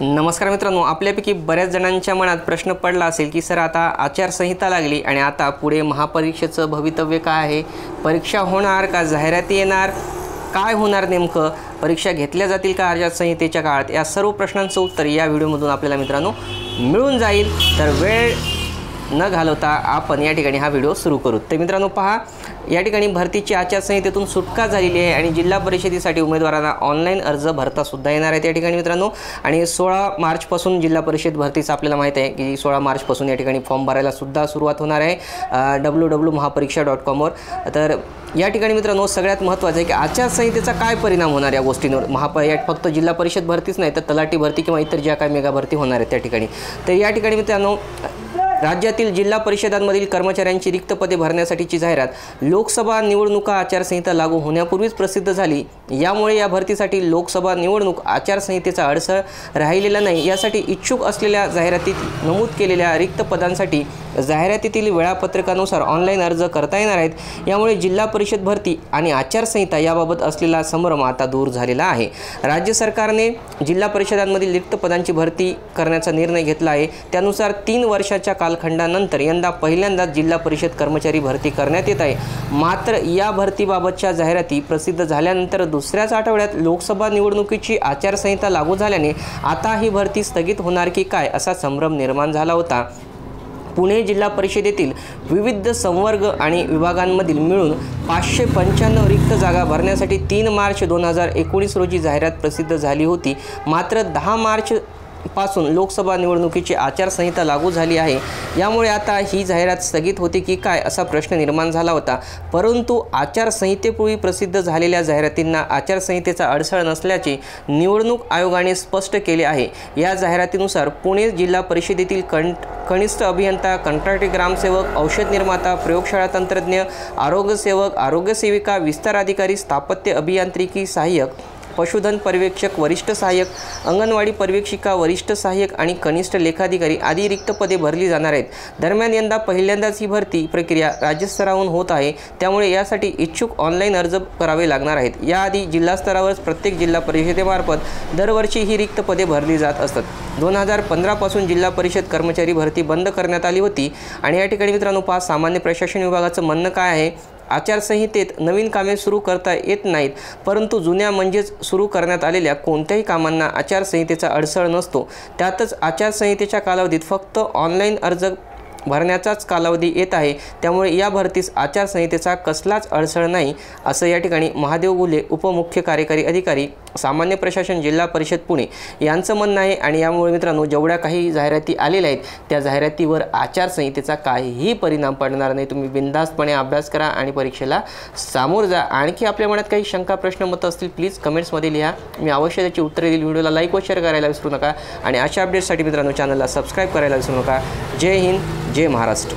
नमस्कार मित्रांनो आपल्यापैकी बऱ्याच जणांच्या मनात प्रश्न पडला असेल की सर आता आचारसंहिता लागली आणि आता पुढे महापरीक्षेचं भवितव्य काय आहे? परीक्षा होणार का? जाहिराती येणार? काय होणार नेमकं? परीक्षा घेतल्या जातील का आचारसंहितेच्या काळात? या सर्व प्रश्नांचं उत्तर या व्हिडिओमधून आपल्याला मित्रांनो मिळून जाईल. तर वेळ न घालवता आपण या ठिकाणी हा व्हिडिओ सुरू करू. तर मित्रांनो पहा या ठिकाणी भरतीची आचारसंहितेतून सुटका झालेली आहे आणि जिल्हा परिषदेसाठी उमेदवारांना ऑनलाईन अर्ज भरतासुद्धा येणार आहे या ठिकाणी मित्रांनो. आणि सोळा मार्चपासून जिल्हा परिषद भरतीचं आपल्याला माहीत आहे की सोळा मार्चपासून या ठिकाणी फॉर्म भरायलासुद्धा सुरुवात होणार आहे डब्ल्यू डब्ल्यू महापरीक्षा डॉट कॉमवर तर या ठिकाणी मित्रांनो सगळ्यात महत्त्वाचं आहे की आचारसंहितेचा काय परिणाम होणार या गोष्टींवर? महाप या फक्त जिल्हा परिषद भरतीच नाही तर तलाठी भरती किंवा इतर ज्या काही मेगा भरती होणार आहेत त्या ठिकाणी. तर या ठिकाणी मित्रांनो राज्यातील जिल्हा परिषदांमधील कर्मचाऱ्यांची रिक्त पदे भरण्यासाठीची जाहिरात लोकसभा निवडणुका आचारसंहिता लागू होण्यापूर्वीच प्रसिद्ध झाली. यामुळे या भरतीसाठी लोकसभा निवडणूक आचारसंहितेचा अडसर राहिलेला नाही. यासाठी इच्छुक असलेल्या जाहिरातीत नमूद केलेल्या रिक्त पदांसाठी जाहिरातीतील वेळापत्रकानुसार ऑनलाईन अर्ज करता येणार आहेत. यामुळे जिल्हा परिषद भरती आणि आचारसंहिता याबाबत असलेला संभ्रम आता दूर झालेला आहे. राज्य सरकारने जिल्हा परिषदांमधील रिक्त पदांची भरती करण्याचा निर्णय घेतला आहे. त्यानुसार तीन वर्षाच्या कालखंडानंतर यंदा पहिल्यांदाच जिल्हा परिषद कर्मचारी भरती करण्यात येत आहे. मात्र या भरतीबाबतच्या जाहिराती प्रसिद्ध झाल्यानंतर दुसऱ्याच आठवड्यात लोकसभा निवडणुकीची आचारसंहिता लागू झाल्याने आता ही भरती स्थगित होणार की काय असा संभ्रम निर्माण झाला होता. पुणे जिल्हा परिषदेतील विविध संवर्ग आणि विभागांमधील मिळून पाचशे पंच्याण्णव रिक्त जागा भरण्यासाठी तीन मार्च दोन हजार एकोणीस रोजी जाहिरात प्रसिद्ध झाली होती. मात्र दहा मार्च पासून लोकसभा निवडणुकीची आचारसंहिता लागू झाली आहे. यामुळे आता ही जाहिरात स्थगित होती की काय असा प्रश्न निर्माण झाला होता. परंतु आचारसंहितेपूर्वी प्रसिद्ध झालेल्या जाहिरातींना आचारसंहितेचा अडसळ नसल्याचे निवडणूक आयोगाने स्पष्ट केले आहे. या जाहिरातीनुसार पुणे जिल्हा परिषदेतील कण कनिष्ठ अभियंता कंत्राटी ग्रामसेवक औषध निर्माता प्रयोगशाळा तंत्रज्ञ आरोग्यसेवक आरोग्यसेविका विस्तार अधिकारी स्थापत्य अभियांत्रिकी सहाय्यक पशुधन पर्यवेक्षक वरिष्ठ सहाय्यक अंगणवाडी पर्यवेक्षिका वरिष्ठ सहाय्यक आणि कनिष्ठ लेखाधिकारी आदी रिक्त पदे भरली जाणार आहेत. दरम्यान यंदा पहिल्यांदाच ही भरती प्रक्रिया राज्यस्तरावरून होत आहे. त्यामुळे यासाठी इच्छुक ऑनलाईन अर्ज करावे लागणार आहेत. याआधी जिल्हास्तरावरच प्रत्येक जिल्हा परिषदेमार्फत दरवर्षी ही रिक्त पदे भरली जात असतात. दोन हजार पंधरापासून जिल्हा परिषद कर्मचारी भरती बंद करण्यात आली होती. आणि या ठिकाणी मित्रांनो पाच सामान्य प्रशासन विभागाचं म्हणणं काय आहे? आचारसंहितेत नवीन कामे सुरू करता येत नाहीत परंतु जुन्या म्हणजेच सुरू करण्यात आलेल्या कोणत्याही कामांना आचारसंहितेचा अडसळ नसतो. त्यातच आचारसंहितेच्या कालावधीत फक्त ऑनलाईन अर्ज भरण्याचाच कालावधी येत आहे. त्यामुळे या भरतीस आचारसंहितेचा कसलाच अडसळ नाही असं या ठिकाणी महादेव गुले उपमुख्य कार्यकारी अधिकारी सामान्य प्रशासन जिल्हा परिषद पुणे यांचं म्हणणं आहे आणि यामुळे मित्रांनो जेवढ्या काही जाहिराती आलेल्या आहेत त्या जाहिरातीवर आचारसंहितेचा काहीही परिणाम पडणार नाही. तुम्ही बिनधास्तपणे अभ्यास करा आणि परीक्षेला सामोर जा. आणखी आपल्या मनात काही शंका प्रश्न मतं असतील प्लीज कमेंट्समध्ये लिहा. मी अवश्य त्याची उत्तरे देईल. व्हिडिओला लाईक व शेअर करायला विसरू नका. आणि अशा अपडेट्ससाठी मित्रांनो चॅनलला सबस्क्राईब करायला विसरू नका. जय हिंद जय महाराष्ट्र.